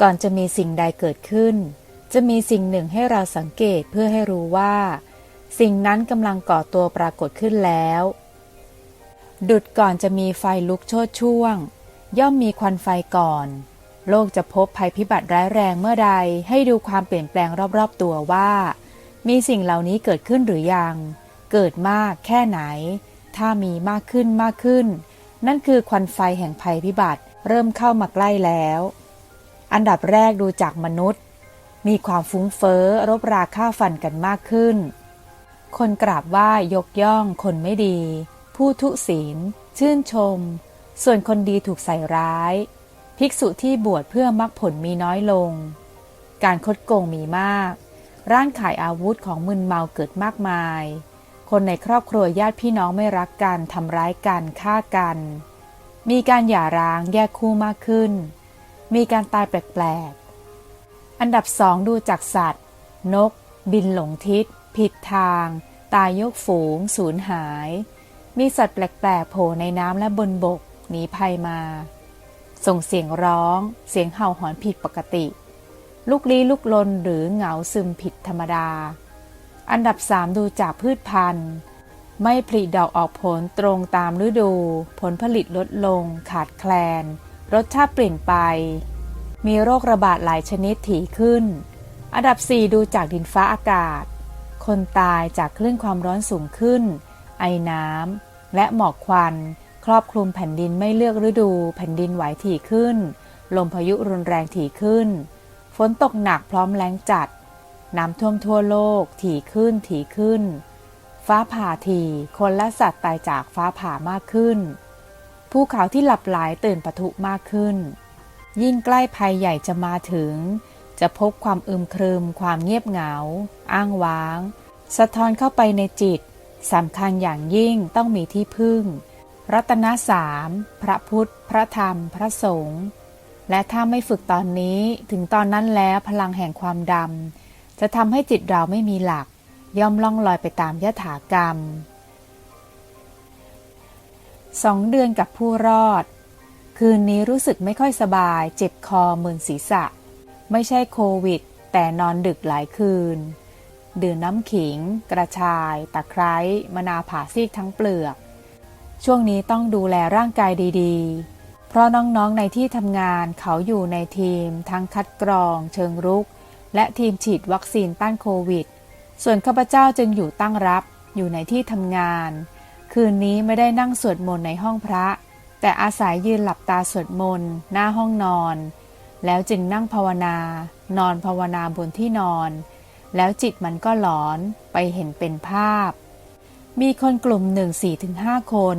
ก่อนจะมีสิ่งใดเกิดขึ้น จะมีสิ่งหนึ่งให้เราสังเกตเพื่อให้รู้ว่า สิ่งนั้นกำลังก่อตัวปรากฏขึ้นแล้ว ดุดก่อนจะมีไฟลุกโชดช่วง ย่อมมีควันไฟก่อน โลกจะพบภัยพิบัติร้ายแรงเมื่อใดให้ดูความเปลี่ยนแปลงรอบๆตัวว่า มีสิ่งเหล่านี้เกิดขึ้นหรือยัง เกิดมากแค่ไหน ถ้ามีมากขึ้นมากขึ้น นั่นคือควันไฟแห่งภัยพิบัติเริ่มเข้ามาใกล้แล้ว อันดับแรกดูจากมนุษย์ มีความฟุ้งเฟ้อรบราค่าฟันกันมากขึ้น คนกราบไหว้ยกย่อง คนไม่ดี ผู้ทุศีล ชื่นชม ส่วนคนดีถูกใส่ร้าย ภิกษุที่บวชเพื่อมรรคผลมีน้อยลง การคดโกงมีมาก ร้านขายอาวุธของมึนเมาเกิดมากมาย คนในครอบครัวญาติพี่น้องไม่รักกันทำร้ายกันฆ่ากัน มีการหย่าร้างแยกคู่มากขึ้น มีการตายแปลกๆ อันดับสองดูจากสัตว์ นก บินหลงทิศ ผิดทาง ตายยกฝูง สูญหาย มีสัตว์แปลกๆ โผล่ในน้ำและบนบก หนีภัยมา ส่งเสียงร้อง เสียงเห่าหอนผิดปกติ ลุกลี้ลุกลนหรือเหงาซึมผิดธรรมดา อันดับสามดูจากพืชพันธุ์ไม่ผลิดอกออกผลตรงตามฤดู ผลผลิตลดลง ขาดแคลน รสชาติเปลี่ยนไป มีโรคระบาดหลายชนิดถี่ขึ้น อันดับ 4 ดูจากดินฟ้าอากาศ คนตายจากคลื่นความร้อนสูงขึ้น ไอน้ำและหมอกควัน ครอบคลุมแผ่นดินไม่เลือกฤดู แผ่นดินไหวถี่ขึ้น ลมพายุรุนแรงถี่ขึ้น ฝนตกหนักพร้อมแล้งจัด น้ำท่วมทั่วโลกถี่ขึ้นถี่ขึ้น ฟ้าผ่าถี่คนและสัตว์ตายจากฟ้าผ่ามากขึ้น ภูเขาที่หลับไหลตื่นปะทุมากขึ้น ยิ่งใกล้ภัยใหญ่จะมาถึง จะพบความอึมครึม ความเงียบเหงา อ้างว้าง สะท้อนเข้าไปในจิตสำคัญอย่างยิ่งต้องมีที่พึ่ง รัตนสามพระพุทธ พระธรรม พระสงฆ์และถ้าไม่ฝึกตอนนี้ถึงตอนนั้นแล้วพลังแห่งความดำจะทำให้จิตเราไม่มีหลัก ย่อมล่องลอยไปตามยถากรรม สองเดือนกับผู้รอด คืนนี้รู้สึกไม่ค่อยสบาย เจ็บคอมึนศีรษะ ไม่ใช่โควิด แต่นอนดึกหลายคืน ดื่มน้ำขิง กระชาย ตะไคร้มะนาวผ่าซีกทั้งเปลือก ช่วงนี้ต้องดูแลร่างกายดีๆ เพราะน้องๆในที่ทำงานเขาอยู่ในทีม ทั้งคัดกรอง เชิงรุก และทีมฉีดวัคซีนต้านโควิด ส่วนข้าพเจ้าจึงอยู่ตั้งรับอยู่ในที่ทำงาน คืนนี้ไม่ได้นั่งสวดมนต์ในห้องพระ แต่อาศัยยืนหลับตาสวดมนต์หน้าห้องนอน แล้วจึงนั่งภาวนา นอนภาวนาบนที่นอน แล้วจิตมันก็หลอนไปเห็นเป็นภาพ มีคนกลุ่มหนึ่งสี่ถึงห้าคน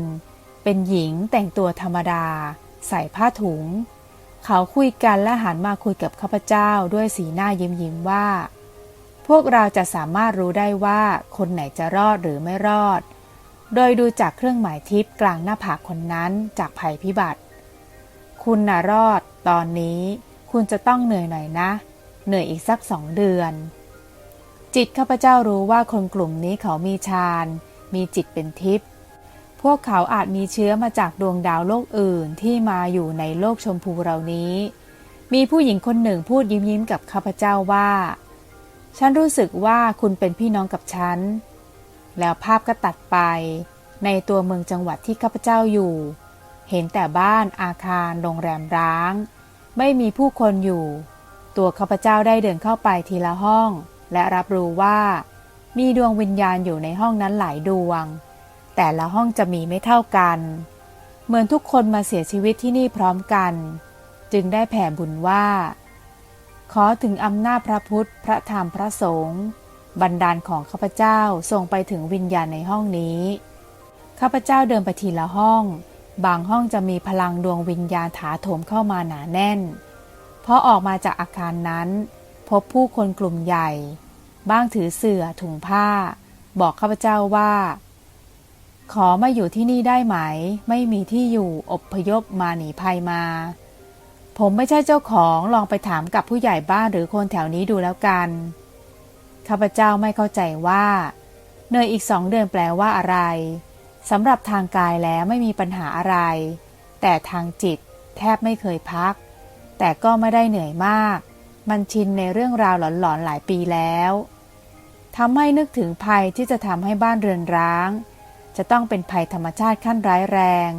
เป็นหญิงแต่งตัวธรรมดา ใส่ผ้าถุง เขาคุยกันและหันมาคุยกับข้าพเจ้าด้วยสีหน้ายิ้มยิ้มว่า พวกเราจะสามารถรู้ได้ว่าคนไหนจะรอดหรือไม่รอด โดยดูจากเครื่องหมายทิพย์กลางหน้าผากคนนั้นจากภัยพิบัติ คุณน่ะรอด ตอนนี้คุณจะต้องเหนื่อยหน่อยนะ เหนื่อยอีกสักสองเดือน จิตข้าพเจ้ารู้ว่าคนกลุ่มนี้เขามีฌาน มีจิตเป็นทิพย์ พวกเขาอาจมีเชื้อมาจากดวงดาวโลกอื่นที่มาอยู่ในโลกชมพูเรานี้ มีผู้หญิงคนหนึ่งพูดยิ้มยิ้มกับข้าพเจ้าว่า ฉันรู้สึกว่าคุณเป็นพี่น้องกับฉัน แล้วภาพก็ตัดไป ในตัวเมืองจังหวัดที่ข้าพเจ้าอยู่ เห็นแต่บ้านอาคารโรงแรมร้าง ไม่มีผู้คนอยู่ ตัวข้าพเจ้าได้เดินเข้าไปทีละห้อง และรับรู้ว่า มีดวงวิญญาณอยู่ในห้องนั้นหลายดวง แต่ละห้องจะมีไม่เท่ากัน เหมือนทุกคนมาเสียชีวิตที่นี่พร้อมกัน จึงได้แผ่บุญว่า ขอถึงอำนาจพระพุทธ พระธรรมพระสงฆ์ บันดาลของข้าพเจ้าส่งไปถึงวิญญาณในห้องนี้ ข้าพเจ้าเดินไปทีละห้อง บางห้องจะมีพลังดวงวิญญาณถาโถมเข้ามาหนาแน่น เพราะออกมาจากอาคารนั้น พบผู้คนกลุ่มใหญ่ บ้างถือเสื่อถุงผ้า บอกข้าพเจ้าว่า ขอมาอยู่ที่นี่ได้ไหม ไม่มีที่อยู่อบพยพมาหนีภัยมา ผมไม่ใช่เจ้าของลองไปถามกับผู้ใหญ่บ้านหรือคนแถวนี้ดูแล้วกัน ข้าพเจ้าไม่เข้าใจว่าเนยอีกสองเดือนแปลว่าอะไรสำหรับทางกายแล้วไม่มีปัญหาอะไร แต่ทางจิตแทบไม่เคยพัก แต่ก็ไม่ได้เหนื่อยมาก มันชินในเรื่องราวหลอนๆหลายปีแล้วทำให้นึกถึงภัยที่จะทำให้บ้านเรือนร้าง จะต้องเป็นภัยธรรมชาติขั้นร้ายแรง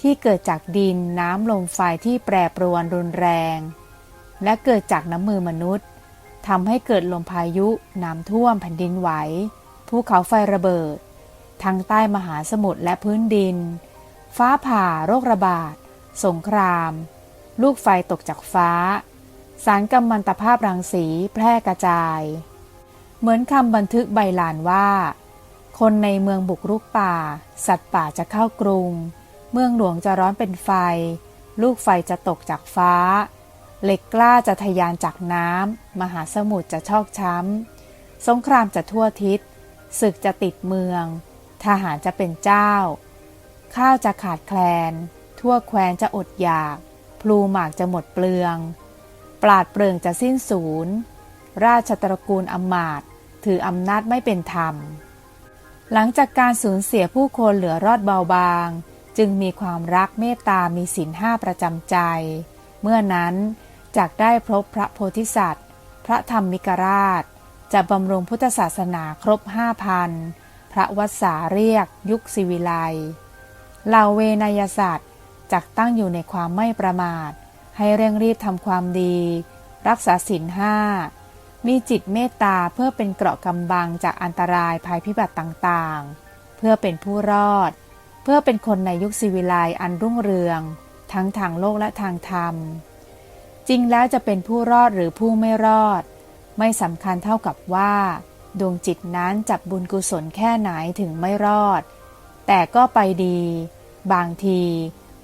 ที่เกิดจากดินน้ำลมไฟที่แปรปรวนรุนแรง และเกิดจากน้ำมือมนุษย์ ทำให้เกิดลมพายุน้ำท่วมแผ่นดินไหวภูเขาไฟระเบิดทางใต้มหาสมุทรและพื้นดิน ฟ้าผ่าโรคระบาด สงคราม ลูกไฟตกจากฟ้า สารกัมมันตภาพรังสีแพร่กระจาย เหมือนคำบันทึกใบลานว่า คนในเมืองบุกรุกป่า สัตว์ป่าจะเข้ากรุง เมืองหลวงจะร้อนเป็นไฟ ลูกไฟจะตกจากฟ้า เหล็กกล้าจะทะยานจากน้ำ มหาสมุทรจะชอกช้ำ สงครามจะทั่วทิศ ศึกจะติดเมือง ทหารจะเป็นเจ้า ข้าวจะขาดแคลน ทั่วแคว้นจะอดอยาก พลูหมากจะหมดเปลือง ปราดเปลืองจะสิ้นสูญราชตระกูลอมาตถืออำนาจไม่เป็นธรรม หลังจากการสูญเสียผู้คนเหลือรอดเบาบาง จึงมีความรักเมตตามีศีลห้าประจำใจ เมื่อนั้น จากได้พบพระโพธิสัตว์ พระธรรมมิกราช จะบำรุงพุทธศาสนาครบห้าพันพระวัดสาเรียกยุคศิวิไลเหล่าเวนยศาสตร์จักตั้งอยู่ในความไม่ประมาท ให้เร่งรีบทำความดี รักษาศีลห้า มีจิตเมตตาเพื่อเป็นเกราะกำบังจากอันตรายภัยพิบัติต่างๆ เพื่อเป็นผู้รอด เพื่อเป็นคนในยุคศิวิไลอันรุ่งเรือง ทั้งทางโลกและทางธรรม จริงแล้วจะเป็นผู้รอดหรือผู้ไม่รอด ไม่สำคัญเท่ากับว่า ดวงจิตนั้นจับบุญกุศลแค่ไหนถึงไม่รอด แต่ก็ไปดี บางที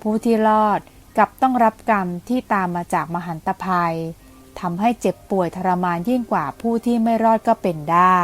ผู้ที่รอดกับต้องรับกรรมที่ตามมาจากมหันตภัยทำให้เจ็บป่วยทรมานยิ่งกว่าผู้ที่ไม่รอดก็เป็นได้